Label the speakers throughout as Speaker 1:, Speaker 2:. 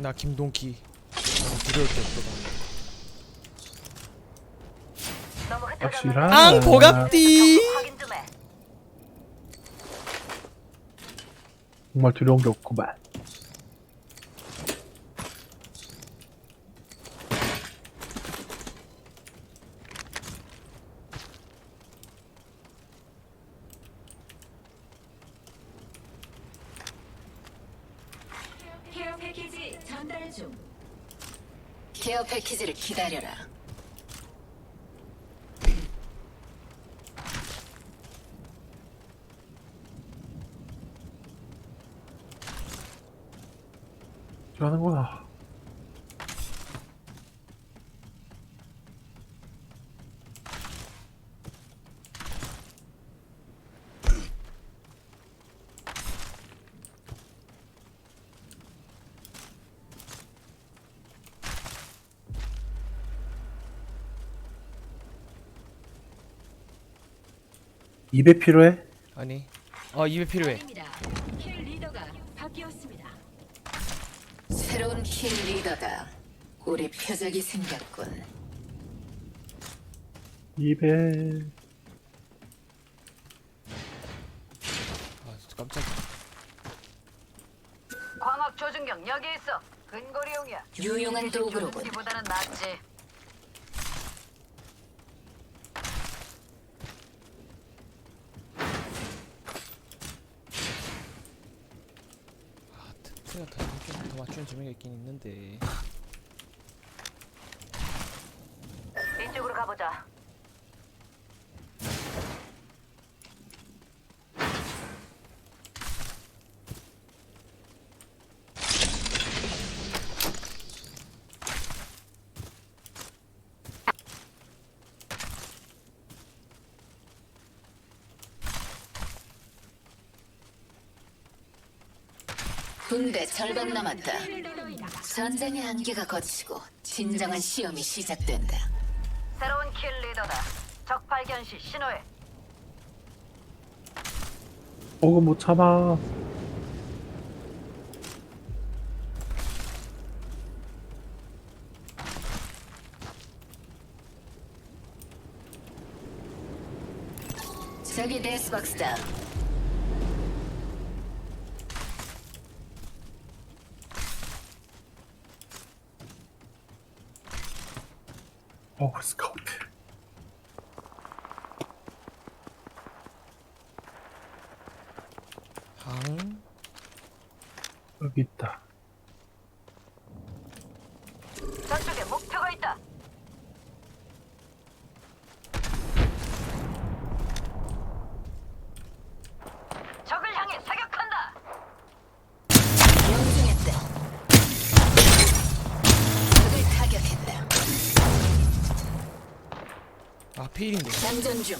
Speaker 1: 나 김동기 너무 두려울 게 없거든
Speaker 2: 확실한
Speaker 1: 앙 보갑디.
Speaker 3: 좀 해.
Speaker 2: 정말 두려운 게 없구만
Speaker 4: 케어 패키지 전달 중.
Speaker 5: 케어 패키지를 기다려라.
Speaker 2: 하는 거야 입에 필요해?
Speaker 1: 아니 어 입에 필요해
Speaker 4: 아닙니다. 킬 리더가 바뀌었습니다.
Speaker 5: 새로운 킬 리더다. 우리 표적이 생겼군.
Speaker 2: 입에
Speaker 1: 아 깜짝이야
Speaker 3: 광학 조준경 여기 있어. 근거리용이야.
Speaker 5: 유용한 도구로군.
Speaker 3: 보다는 낫지.
Speaker 1: 아 특수가 더, 좀더 맞추는 재미가 있긴 있는데
Speaker 3: 이쪽으로 가보자.
Speaker 5: 군대 절반 남았다. 전쟁의 한계가 거치고 진정한 시험이 시작된다.
Speaker 3: 새로운 킬 리더다. 적 발견 시 신호해.
Speaker 2: 어그 못 참아
Speaker 5: 저기 데스박스다.
Speaker 2: 어그 스카우트
Speaker 1: 항
Speaker 2: 여기 있다
Speaker 3: 저쪽에 목표가 있다. 적을 향해 사격한다.
Speaker 5: 명중했다. 적을 타격했다.
Speaker 1: 아 페일인데
Speaker 5: 장전 중.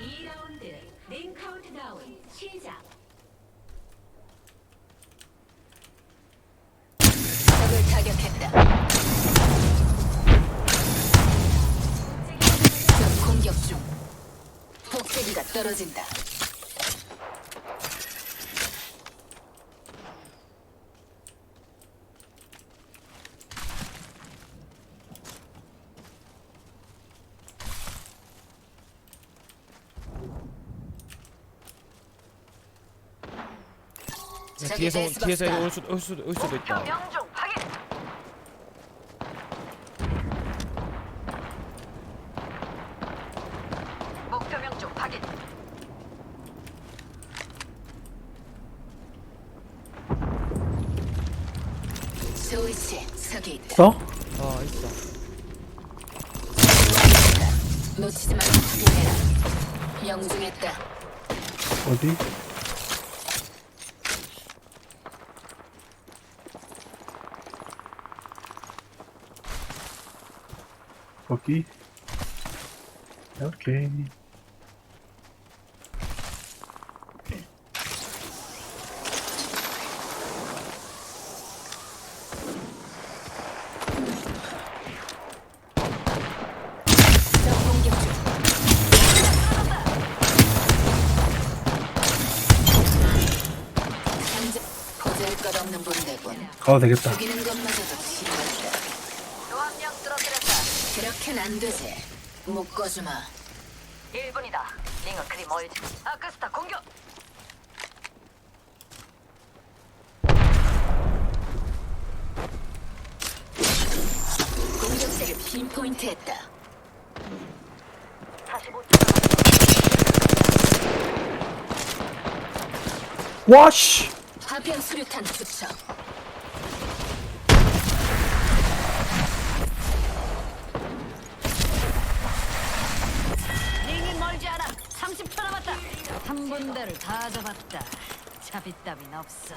Speaker 4: 이라운드링 카운트다운 시작.
Speaker 5: 적을 타격했다. 적 공격 중. 폭대기가 떨어진다.
Speaker 1: 뒤에서. 뒤에서 올 수도 올 수도 올 수도 있다
Speaker 3: 명중 확인. 목표 명중 확인.
Speaker 5: 조이치 저기 있다.
Speaker 2: 어?
Speaker 1: 아 있어
Speaker 5: 놓치지 말고 확인해라. 명중했다.
Speaker 2: 어디? 거기 오케이.
Speaker 5: 적 공격 중. 현재 보잘것없는 분대군.
Speaker 2: 가도 되겠다.
Speaker 5: 죽이는 것마저도 심하다.
Speaker 3: 또한명 쓰러뜨렸다.
Speaker 5: 그렇게는 안 되지. 묶어주마.
Speaker 3: 1분이다. 링은 그리 멀지. 아크스타 공격.
Speaker 5: 공격자를 핀포인트했다.
Speaker 3: 45초
Speaker 2: 와, 씨!
Speaker 5: 파편 수류탄 투척.
Speaker 3: 남았다. 한 분대를 다 잡았다. 자비 따윈 없어.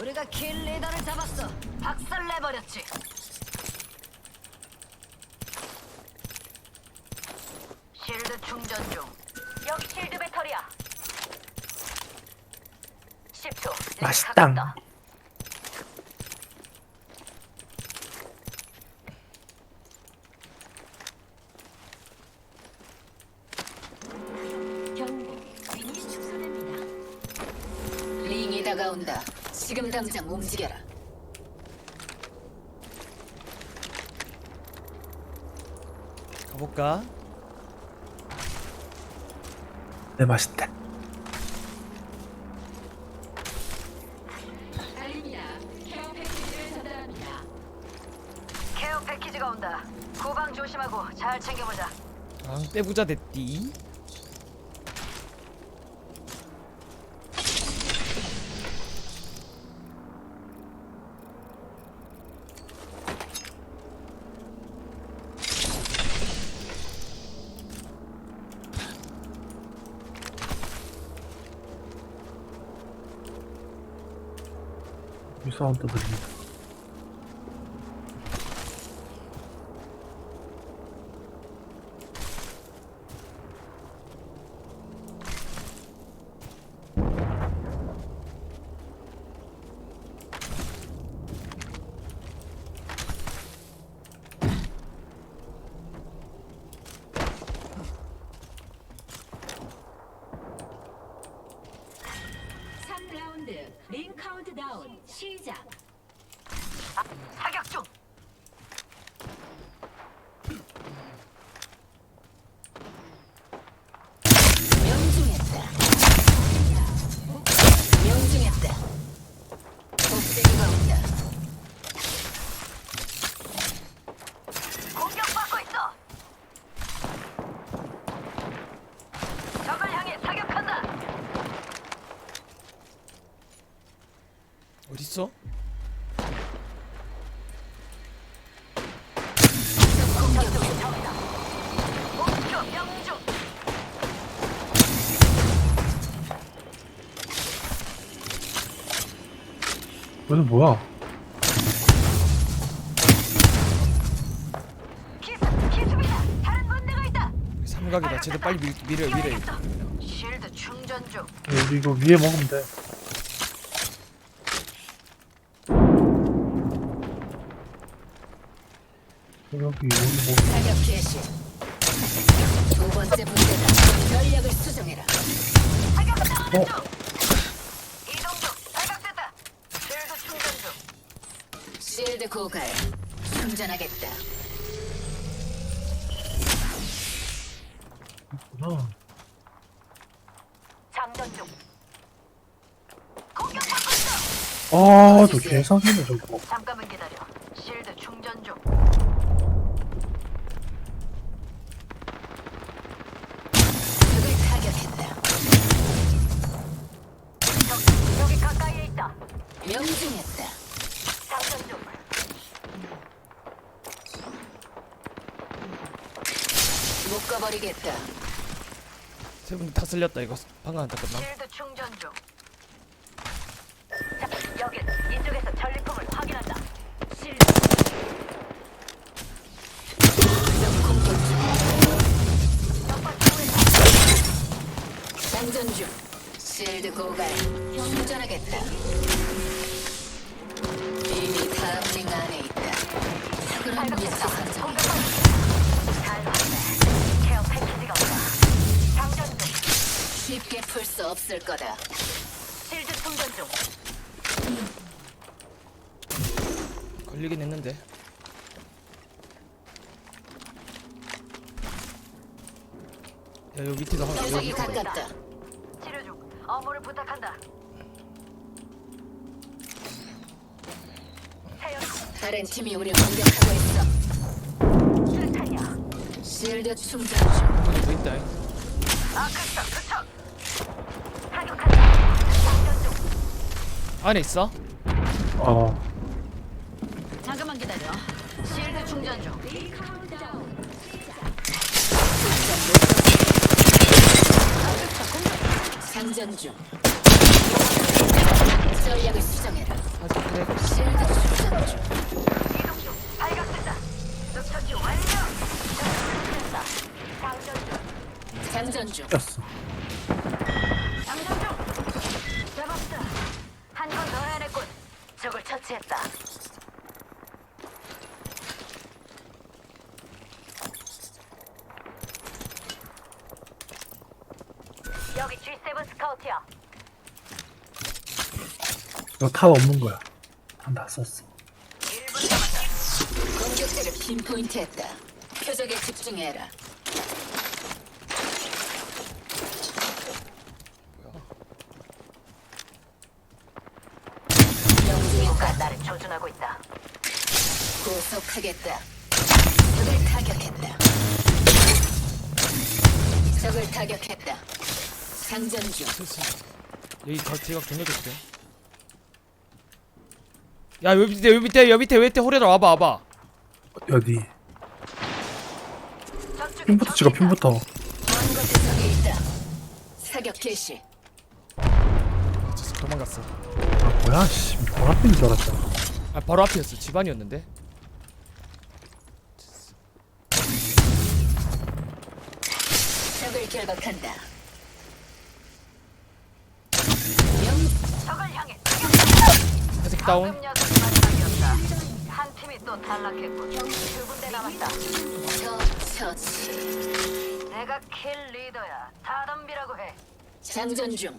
Speaker 3: 우리가 킬 리더를 잡았어. 박살 내버렸지. 실드 충전 중. 여기 실드 배터리야. 10초. 링
Speaker 2: 맛있당.
Speaker 5: 당장 움직여라.
Speaker 1: 가볼까?
Speaker 2: 네, 맛있다.
Speaker 4: 알립니다. 케어 패키지를 전달합니다.
Speaker 3: 케어 패키지가 온다. 후방 조심하고 잘 챙겨보자.
Speaker 1: 아 떼부자 됐디
Speaker 2: 이 사운드 들린다.
Speaker 4: 삼라운드링 카운트다운 시작.
Speaker 3: 사격 중.
Speaker 5: 명중했다. 명중했다. 복제기가 온다.
Speaker 3: 공격받고 있어. 적을 향해 사격한다.
Speaker 1: 어딨어?
Speaker 3: 목표 명중.
Speaker 2: 이건 뭐야?
Speaker 3: 기수, 기수비다. 다른 군대가 있다.
Speaker 1: 삼각이다 쟤들 빨리 밀, 밀어 밀어.
Speaker 3: 실드 충전 중.
Speaker 2: 우리 이거 위에 먹으면 돼. 여기, 여기 뭐.
Speaker 5: 사격 개시. 두 번째 분대다. 전략을 수정해라.
Speaker 3: 사격 당하는
Speaker 2: 어?
Speaker 3: 중. 이동 중. 발각됐다. 실드 충전 중.
Speaker 5: 실드 고갈. 충전하겠다.
Speaker 2: 구나.
Speaker 3: 장전 중. 공격받고 있어.
Speaker 2: 아, 저 개사기네, 저거.
Speaker 3: 잠깐만 기다려.
Speaker 1: 세 분 다 쓸렸다 이거 방금 안 닦았나?
Speaker 3: 실드 충전 중. 자, 여기 이쪽에서 전리품을 확인한다. 실드
Speaker 5: 장전 중. 실드 고갈. 충전하겠다. 이미 다음 링 안에 있다. 그런.
Speaker 3: 잘
Speaker 5: 쉽게 풀 수 없을 거다.
Speaker 3: 실드 충전 중.
Speaker 1: 걸리긴 했는데. 야 여기 밑에도 하나 여기
Speaker 5: 가깝다.
Speaker 3: 치료 중. 업무를 부탁한다. 태연
Speaker 5: 다른 팀이 우리 공격하고 있어.
Speaker 3: 수류탄이야.
Speaker 5: 실드 충전 중.
Speaker 1: 한번더 있다.
Speaker 3: 아크스
Speaker 1: 안에 있어?
Speaker 2: 어
Speaker 3: 잠깐만 기다려. 실드 충전 중.
Speaker 5: 장전 중. 전략을 수정해라.
Speaker 1: 아직 그래.
Speaker 5: 실드 충전 중.
Speaker 3: 장전.
Speaker 2: 꼈어
Speaker 3: 적을 처치했다. 여기 G7 스카우트야.
Speaker 2: 이거 탑 없는 거야 다 썼어
Speaker 3: 1분 남았다.
Speaker 5: 공격대를 핀포인트했다. 표적에 집중해라.
Speaker 3: 나를 조준하고 있다.
Speaker 5: 구속하겠다. 적을 타격했다. 적을 타격했다. 장전 중.
Speaker 1: 여기 거 지각 좀 해줄게. 야 여기 밑에 여기 밑에 여기 밑에 밑에 호레라 와봐 와봐.
Speaker 2: 어디 핀부터 찍어
Speaker 3: 있다.
Speaker 2: 핀부터
Speaker 5: 먼 곳에 적이 있다. 사격 개시.
Speaker 1: 저 도망갔어.
Speaker 2: 아 뭐야 씨 보라핀인 줄 알았잖
Speaker 1: 아아 바로 앞이었어. 집안이었는데.
Speaker 5: 적을 결박한다.
Speaker 3: 적을 향해.
Speaker 1: 한 새끼 다운.
Speaker 3: 방금 녀석이 마지막이었다. 한 팀이 또 탈락했군. 두 군데 남았다.
Speaker 5: 적 처치.
Speaker 3: 내가 킬 리더야. 다 덤비라고 해.
Speaker 5: 장전 중.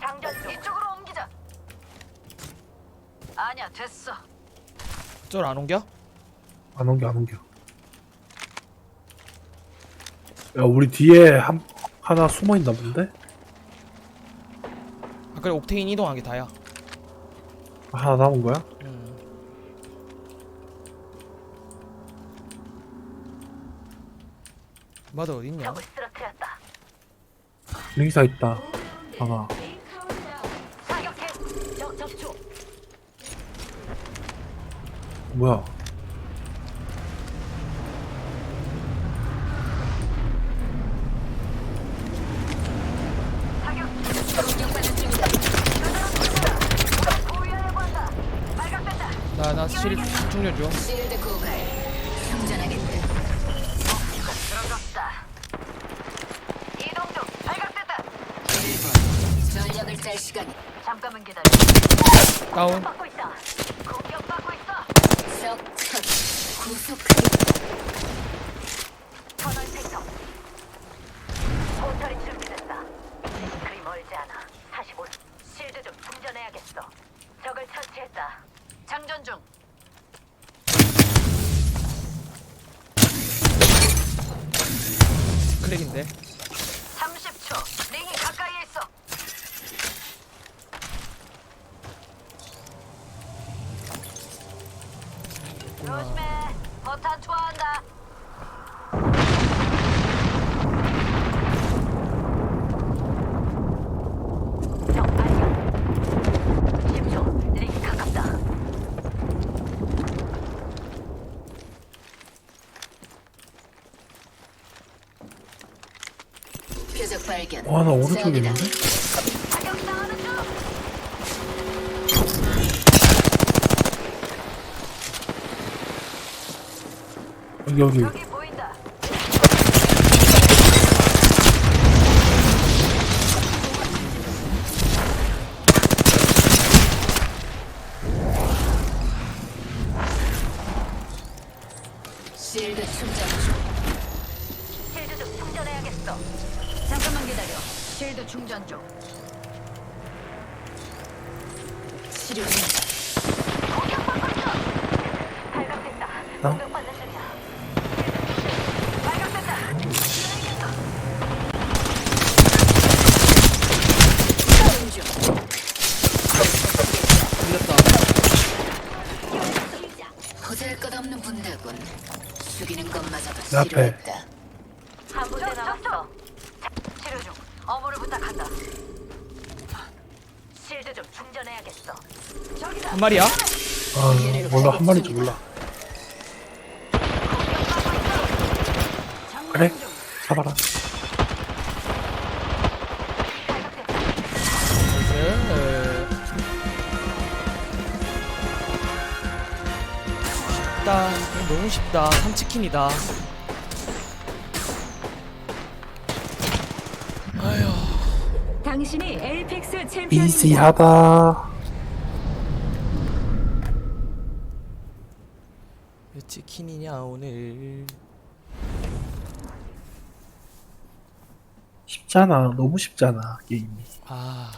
Speaker 3: 장전 중. 이쪽으로 옮기자. 아니야, 됐어.
Speaker 1: 저를 안 옮겨?
Speaker 2: 안 옮겨 안 옮겨 야 우리 뒤에 한 하나 숨어 있나 본데
Speaker 1: 아 그래 옥테인 이동한 게 다야.
Speaker 2: 하나 남은 거야
Speaker 1: 음. 마더 어디 있냐?
Speaker 3: 적을 쓰러뜨렸다.
Speaker 2: 있다 하나
Speaker 4: 링 카운트다운
Speaker 3: 사격해. 적 접촉.
Speaker 2: 뭐야.
Speaker 1: 나나 실 충전 중.
Speaker 5: 실드 고갈. 충전하겠다.
Speaker 3: 목표가 쓰러졌다. 이동 중. 발각됐다.
Speaker 5: 1분. 전략을 짤 시간이.
Speaker 3: 잠깐만 기다려.
Speaker 1: 다운.
Speaker 3: 받고 있다. 공격받고 있어.
Speaker 5: 적 처치. 구속하겠다.
Speaker 3: 터널 생성. 포털이 준비됐다. 그리 멀지 않아. 45. 실드 좀 충전해야겠어. 적을 처치했다. 장전 중.
Speaker 1: 크랙인데.
Speaker 2: 와, 나 오른쪽에 있는데? 여기, 내 앞에.
Speaker 3: 한 분대 남았어. 치료 중. 어무를 부탁한다. 실드 좀 충전해야겠어. 저기다.
Speaker 1: 한 마리야?
Speaker 2: 아 몰라 한 마리인지 몰라 그래 잡아라
Speaker 1: 네. 쉽다 너무 쉽다 3치킨이다
Speaker 4: 당신이 엘픽스 챔피언입니다.
Speaker 2: 이지하다.
Speaker 1: 몇 치킨이냐 오늘.
Speaker 2: 쉽잖아. 너무 쉽잖아 게임이.
Speaker 1: 아